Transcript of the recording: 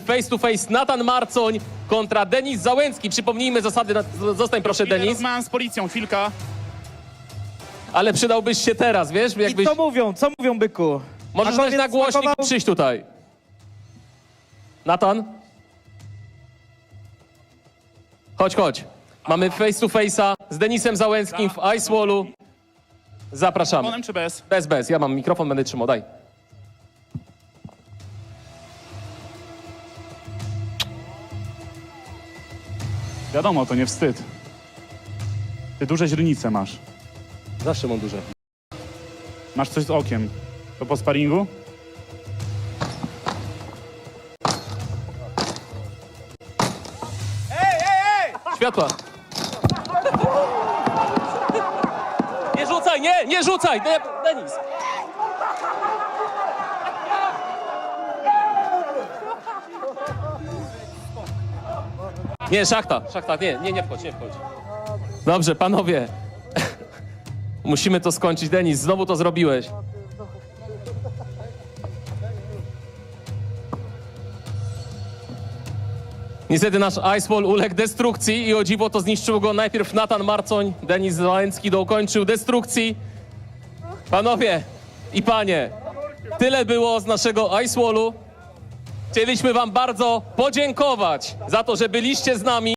Face to face Natan Marcoń kontra Denis Załęcki. Przypomnijmy zasady. na- Zostań proszę, Denis. Rozmawiam z policją, chwilka. Ale przydałbyś się teraz, wiesz? I Jakbyś... co mówią, co mówią, byku? Możesz dać na głośnik i przyjść tutaj. Natan? Chodź, chodź. Mamy face to face'a z Denisem Załęckim w Ice Wallu. Zapraszamy. Onem czy bez? Bez, bez. Ja mam mikrofon, będę trzymał. Daj. Wiadomo, to nie wstyd. Ty duże źrenice masz. Zawsze mam duże. Masz coś z okiem. To po sparingu? Światła. Nie rzucaj, nie, nie rzucaj. De Denis. Nie, szachta, szachta, nie, nie, nie wchodź, nie wchodź. Dobrze, panowie. Musimy to skończyć. Denis, znowu to zrobiłeś. Niestety nasz Iceball uległ destrukcji i o dziwo to zniszczył go najpierw Natan Marcoń, Denis Załęcki dokończył destrukcji. Panowie i panie, tyle było z naszego Icewallu. Chcieliśmy wam bardzo podziękować za to, że byliście z nami.